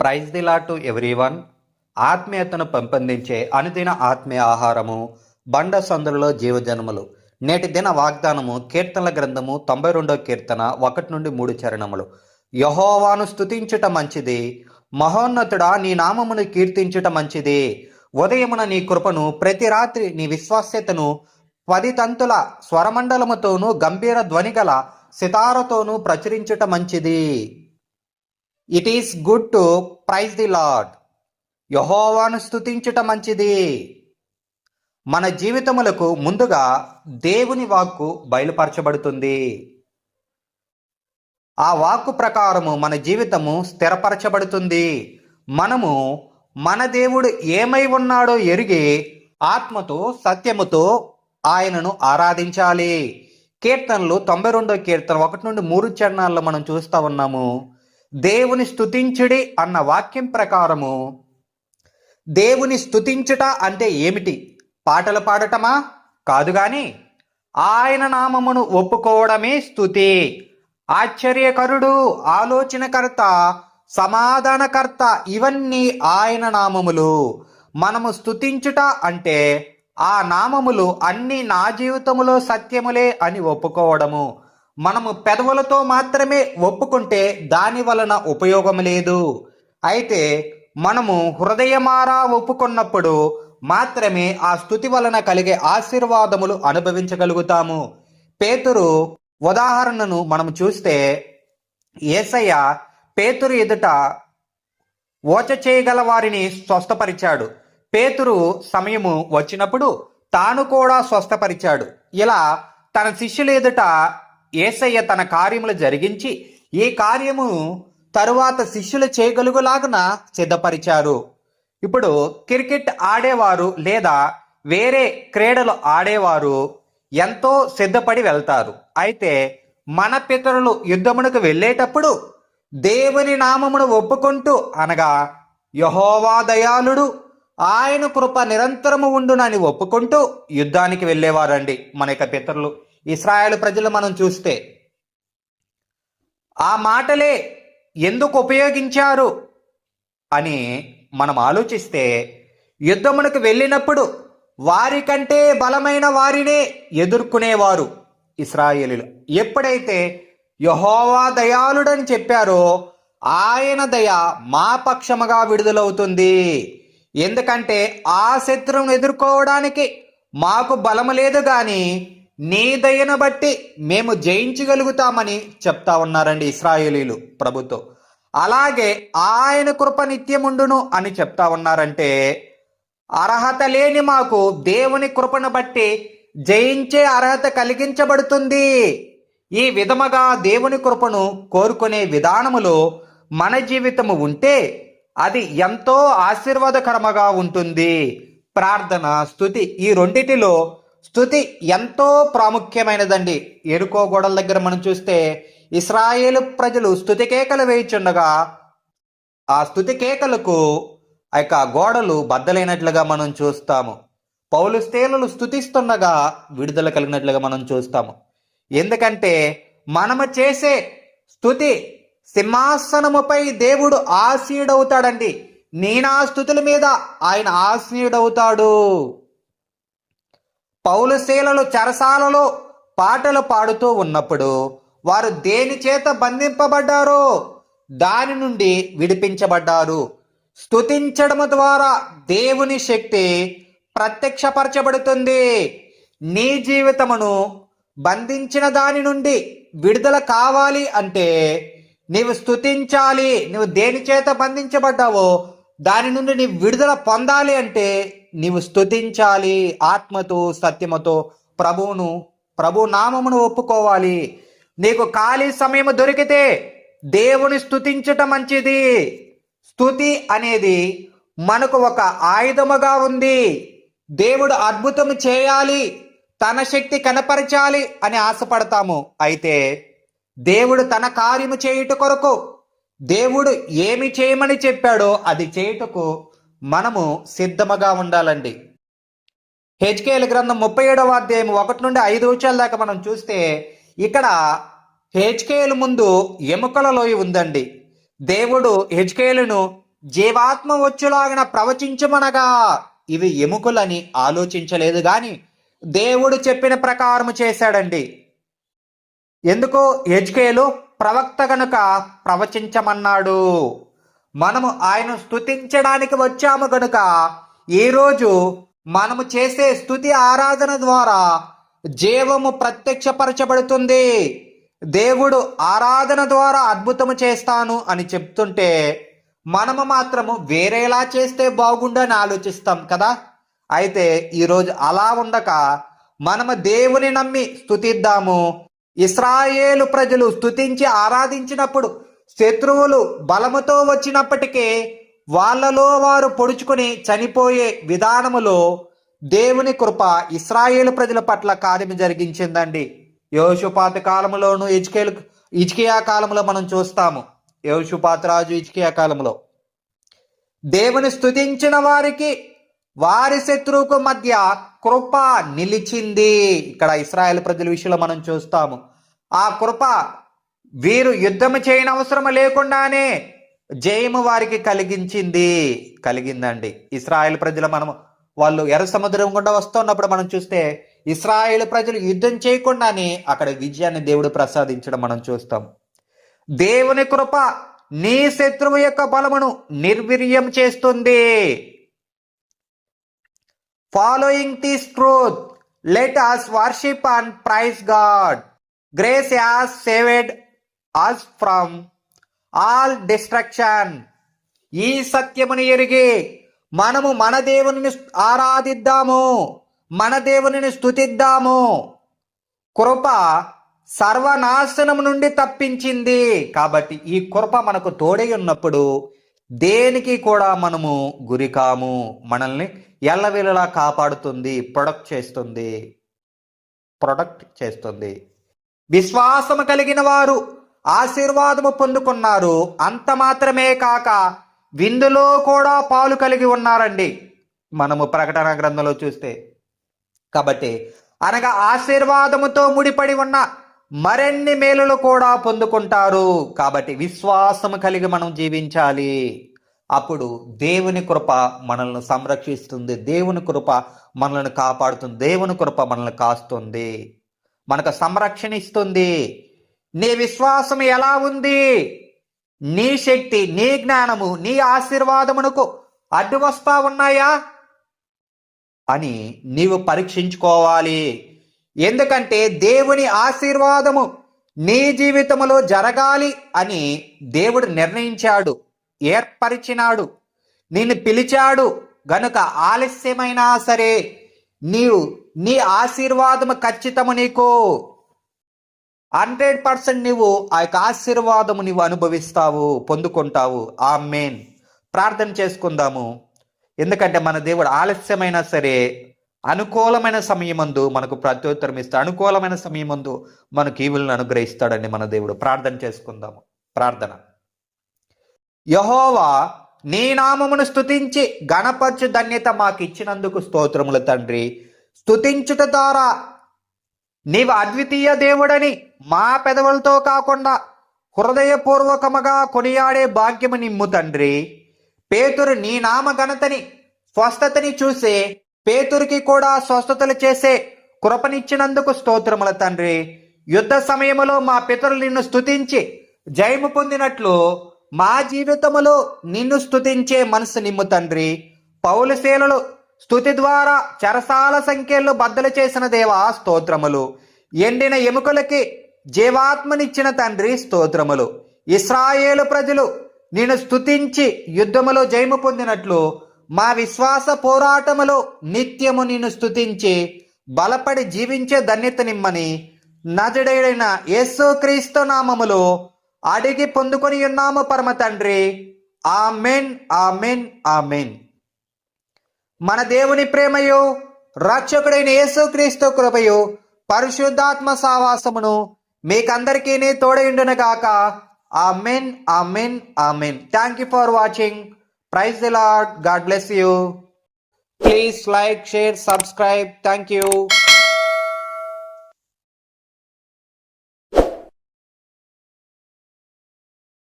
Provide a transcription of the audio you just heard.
Praise lot to everyone ఆత్మీయతను పెంపొందించే అనుదిన ఆత్మీయ ఆహారము బండ సందులలో జీవజన్మలు నేటి దిన వాగ్దానము కీర్తనల గ్రంథము తొంభై రెండో కీర్తన ఒకటి నుండి మూడు చరణములు యహోవాను స్థుతించుట మంచిది మహోన్నతుడా నీ నామమును కీర్తించుట మంచిది ఉదయమున నీ కృపను ప్రతి రాత్రి నీ విశ్వాస్యతను పది తంతుల స్వరమండలముతోనూ గంభీర ధ్వనిగల సితారతోనూ ప్రచురించుట మంచిది it is good to praise the Lord యహోవాను స్థుతించుట మంచిది మన జీవితములకు ముందుగా దేవుని వాక్కు బయలుపరచబడుతుంది ఆ వాక్కు ప్రకారము మన జీవితము స్థిరపరచబడుతుంది మనము మన దేవుడు ఏమై ఉన్నాడో ఎరిగి ఆత్మతో సత్యముతో ఆయనను ఆరాధించాలి కీర్తనలు తొంభై రెండో కీర్తన ఒకటి నుండి మూడు చరణాల్లో మనం చూస్తూ ఉన్నాము దేవుని స్థుతించుడి అన్న వాక్యం ప్రకారము దేవుని స్థుతించుట అంటే ఏమిటి పాటలు పాడటమా కాదు గాని ఆయన నామమును ఒప్పుకోవడమే స్థుతి ఆశ్చర్యకరుడు ఆలోచనకర్త సమాధానకర్త ఇవన్నీ ఆయన నామములు మనము స్థుతించుట అంటే ఆ నామములు అన్ని నా జీవితములో సత్యములే అని ఒప్పుకోవడము మనము పెదవులతో మాత్రమే ఒప్పుకుంటే దాని వలన ఉపయోగం లేదు అయితే మనము హృదయమారా ఒప్పుకున్నప్పుడు మాత్రమే ఆ స్థుతి వలన కలిగే ఆశీర్వాదములు అనుభవించగలుగుతాము పేతురు ఉదాహరణను మనం చూస్తే ఏసయ్య పేతురు ఎదుట ఓచ చేయగల వారిని స్వస్థపరిచాడు పేతురు సమయము వచ్చినప్పుడు తాను కూడా స్వస్థపరిచాడు ఇలా తన శిష్యుల ఎదుట ఏసయ్య తన కార్యములు జరిగించి ఈ కార్యము తరువాత శిష్యులు చేయగలుగులాగున సిద్ధపరిచారు ఇప్పుడు క్రికెట్ ఆడేవారు లేదా వేరే క్రీడలు ఆడేవారు ఎంతో సిద్ధపడి వెళ్తారు అయితే మన పితరులు యుద్ధమునకు వెళ్ళేటప్పుడు దేవుని నామమును ఒప్పుకుంటూ అనగా యహోవా ఆయన కృప నిరంతరము ఉండునని ఒప్పుకుంటూ యుద్ధానికి వెళ్ళేవారండి మన యొక్క పితరులు ఇస్రాయేల్ ప్రజలు మనం చూస్తే ఆ మాటలే ఎందుకు ఉపయోగించారు అని మనం ఆలోచిస్తే యుద్ధమునకు వెళ్ళినప్పుడు వారికంటే బలమైన వారినే ఎదుర్కొనేవారు ఇస్రాయేలీలు ఎప్పుడైతే యహోవా దయాళుడని చెప్పారో ఆయన దయ మా పక్షముగా విడుదలవుతుంది ఎందుకంటే ఆ శత్రువును ఎదుర్కోవడానికి మాకు బలము లేదు కానీ నీ దయను బట్టి మేము జయించగలుగుతామని చెప్తా ఉన్నారండి ఇస్రాయేలీలు ప్రభుతో అలాగే ఆయన కృప నిత్యముండును అని చెప్తా ఉన్నారంటే అర్హత లేని మాకు దేవుని కృపను బట్టి జయించే అర్హత కలిగించబడుతుంది ఈ విధముగా దేవుని కృపను కోరుకునే విధానములో మన జీవితము ఉంటే అది ఎంతో ఆశీర్వాదకరముగా ఉంటుంది ప్రార్థన స్థుతి ఈ రెండిటిలో స్థుతి ఎంతో ప్రాముఖ్యమైనదండి ఎరుకో గోడల దగ్గర మనం చూస్తే ఇస్రాయేల్ ప్రజలు స్థుతి కేకలు వేయిచుండగా ఆ స్థుతి కేకలకు ఆ యొక్క గోడలు బద్దలైనట్లుగా మనం చూస్తాము పౌలు స్త్రీలు స్థుతిస్తుండగా విడుదల కలిగినట్లుగా మనం చూస్తాము ఎందుకంటే మనము చేసే స్థుతి సింహాసనముపై దేవుడు ఆశీయుడవుతాడండి నేను ఆ స్థుతుల మీద ఆయన ఆశీయుడవుతాడు పౌలశీలలో చరసాలలో పాటలు పాడుతూ ఉన్నప్పుడు వారు దేని చేత బంధింపబడ్డారో దాని నుండి విడిపించబడ్డారు స్థుతించడం ద్వారా దేవుని శక్తి ప్రత్యక్షపరచబడుతుంది నీ జీవితమును బంధించిన దాని నుండి విడుదల కావాలి అంటే నీవు స్థుతించాలి నువ్వు దేని చేత బంధించబడ్డావో దాని నుండి నీ విడుదల పొందాలి అంటే నీవు స్థుతించాలి ఆత్మతో సత్యమతో ప్రభువును ప్రభు నామమును ఒప్పుకోవాలి నీకు ఖాళీ సమయం దొరికితే దేవుని స్థుతించటం మంచిది స్థుతి అనేది మనకు ఒక ఆయుధముగా ఉంది దేవుడు అద్భుతం చేయాలి తన శక్తి కనపరచాలి అని ఆశపడతాము అయితే దేవుడు తన కార్యము చేయుట కొరకు దేవుడు ఏమి చేయమని చెప్పాడో అది చేయుటకు మనము సిద్ధముగా ఉండాలండి హెచ్కేఎల్ గ్రంథం ముప్పై ఏడవ అధ్యాయం ఒకటి నుండి ఐదు వచ్చాల దాకా మనం చూస్తే ఇక్కడ హెచ్కేఎల్ ముందు ఎముకల లోయ ఉందండి దేవుడు హెచ్కేలను జీవాత్మ వచ్చులాగిన ప్రవచించమనగా ఇవి ఎముకలని ఆలోచించలేదు కానీ దేవుడు చెప్పిన ప్రకారము చేశాడండి ఎందుకో హెచ్కేలు ప్రవక్త గనుక ప్రవచించమన్నాడు మనము ఆయన స్థుతించడానికి వచ్చాము గనుక ఈరోజు మనము చేసే స్థుతి ఆరాధన ద్వారా జీవము ప్రత్యక్షపరచబడుతుంది దేవుడు ఆరాధన ద్వారా అద్భుతము చేస్తాను అని చెప్తుంటే మనము మాత్రము వేరేలా చేస్తే బాగుండని ఆలోచిస్తాం కదా అయితే ఈరోజు అలా ఉండక మనము దేవుని నమ్మి స్థుతిద్దాము ఇస్రాయేలు ప్రజలు స్థుతించి ఆరాధించినప్పుడు శత్రువులు బలముతో వచ్చినప్పటికే వాళ్ళలో వారు పొడుచుకుని చనిపోయే విధానములో దేవుని కృప ఇస్రాయేలు ప్రజల పట్ల కార్యం జరిగించిందండి యోషుపాత కాలంలోను ఇజ్కేలు ఇజ్కియా కాలంలో మనం చూస్తాము యోషుపాత రాజు ఇజ్కియా కాలంలో దేవుని స్థుతించిన వారికి వారి శత్రువుకు మధ్య కృప నిలిచింది ఇక్కడ ఇస్రాయల్ ప్రజల విషయంలో మనం చూస్తాము ఆ కృప వీరు యుద్ధం చేయని అవసరం లేకుండానే జయము వారికి కలిగించింది కలిగిందండి ఇస్రాయల్ ప్రజలు మనం వాళ్ళు ఎర్ర సముద్రం గుండా వస్తున్నప్పుడు మనం చూస్తే ఇస్రాయేల్ ప్రజలు యుద్ధం చేయకుండానే అక్కడ విజయాన్ని దేవుడు ప్రసాదించడం మనం చూస్తాం దేవుని కృప నీ శత్రువు యొక్క బలమును నిర్వీర్యం చేస్తుంది following this truth let us worship and praise God grace has saved us from all destruction ఈ సత్యముని ఎరిగి మనము మన దేవుని ఆరాధిద్దాము మన దేవుని స్థుతిద్దాము కృప సర్వనాశనం నుండి తప్పించింది కాబట్టి ఈ కృప మనకు తోడై ఉన్నప్పుడు దేనికి కూడా మనము గురికాము మనల్ని ఎల్లవేళలా కాపాడుతుంది ప్రొడక్ట్ చేస్తుంది ప్రొడక్ట్ చేస్తుంది విశ్వాసము కలిగిన వారు ఆశీర్వాదము పొందుకున్నారు అంత మాత్రమే కాక విందులో కూడా పాలు కలిగి ఉన్నారండి మనము ప్రకటన గ్రంథంలో చూస్తే కాబట్టి అనగా ఆశీర్వాదముతో ముడిపడి ఉన్న మరిన్ని మేలులు కూడా పొందుకుంటారు కాబట్టి విశ్వాసం కలిగి మనం జీవించాలి అప్పుడు దేవుని కృప మనల్ని సంరక్షిస్తుంది దేవుని కృప మనల్ని కాపాడుతుంది దేవుని కృప మనల్ని కాస్తుంది మనకు సంరక్షణ ఇస్తుంది నీ విశ్వాసం ఎలా ఉంది నీ శక్తి నీ జ్ఞానము నీ ఆశీర్వాదమునకు అడ్డు వస్తా ఉన్నాయా అని నీవు పరీక్షించుకోవాలి ఎందుకంటే దేవుని ఆశీర్వాదము నీ జీవితంలో జరగాలి అని దేవుడు నిర్ణయించాడు ఏర్పరిచినాడు నిన్ను పిలిచాడు గనుక ఆలస్యమైనా సరే నీవు నీ ఆశీర్వాదము ఖచ్చితము నీకు హండ్రెడ్ పర్సెంట్ నీవు ఆ యొక్క ఆశీర్వాదము నీవు అనుభవిస్తావు పొందుకుంటావు ఆ మెయిన్ ప్రార్థన చేసుకుందాము ఎందుకంటే మన దేవుడు ఆలస్యమైనా సరే అనుకూలమైన సమయమందు మనకు ప్రత్యుత్తరం ఇస్తాడు అనుకూలమైన సమయమందు మనకు ఈవులను అనుగ్రహిస్తాడని మన దేవుడు ప్రార్థన చేసుకుందాము ప్రార్థన యహోవా నీ నామమును స్థుతించి గణపరచు ధన్యత మాకు ఇచ్చినందుకు స్తోత్రములు తండ్రి స్థుతించుట ద్వారా నీవు అద్వితీయ దేవుడని మా పెదవులతో కాకుండా హృదయపూర్వకముగా కొనియాడే భాగ్యము నిమ్ము తండ్రి పేతురు నీ నామ ఘనతని స్వస్థతని చూసే పేతురికి కూడా స్వస్థతలు చేసే కృపనిచ్చినందుకు స్తోత్రముల తండ్రి యుద్ధ సమయములో మా పితరులు నిన్ను స్థుతించి జయము పొందినట్లు మా జీవితములో నిన్ను స్థుతించే మనసు నిమ్ము తండ్రి పౌలశీలలు స్థుతి ద్వారా చరసాల సంఖ్యలు బద్దలు చేసిన దేవా స్తోత్రములు ఎండిన ఎముకలకి జీవాత్మనిచ్చిన తండ్రి స్తోత్రములు ఇస్రాయేలు ప్రజలు నిన్ను స్థుతించి యుద్ధములో జయము పొందినట్లు మా విశ్వాస పోరాటములో నిత్యము నిన్ను స్థుతించి బలపడి జీవించే నిమ్మని నజడైన యేసుక్రీస్తు నామములో అడిగి పొందుకొని ఉన్నాము పరమ తండ్రి ఆమెన్ ఆమెన్ ఆమెన్ మన దేవుని ప్రేమయు రక్షకుడైన యేసుక్రీస్తు కృపయో పరిశుద్ధాత్మ సావాసమును మీకందరికీ తోడైండునగాక amen amen amen thank you for watching Praise the Lord. God bless you. Please like, share, subscribe. Thank you.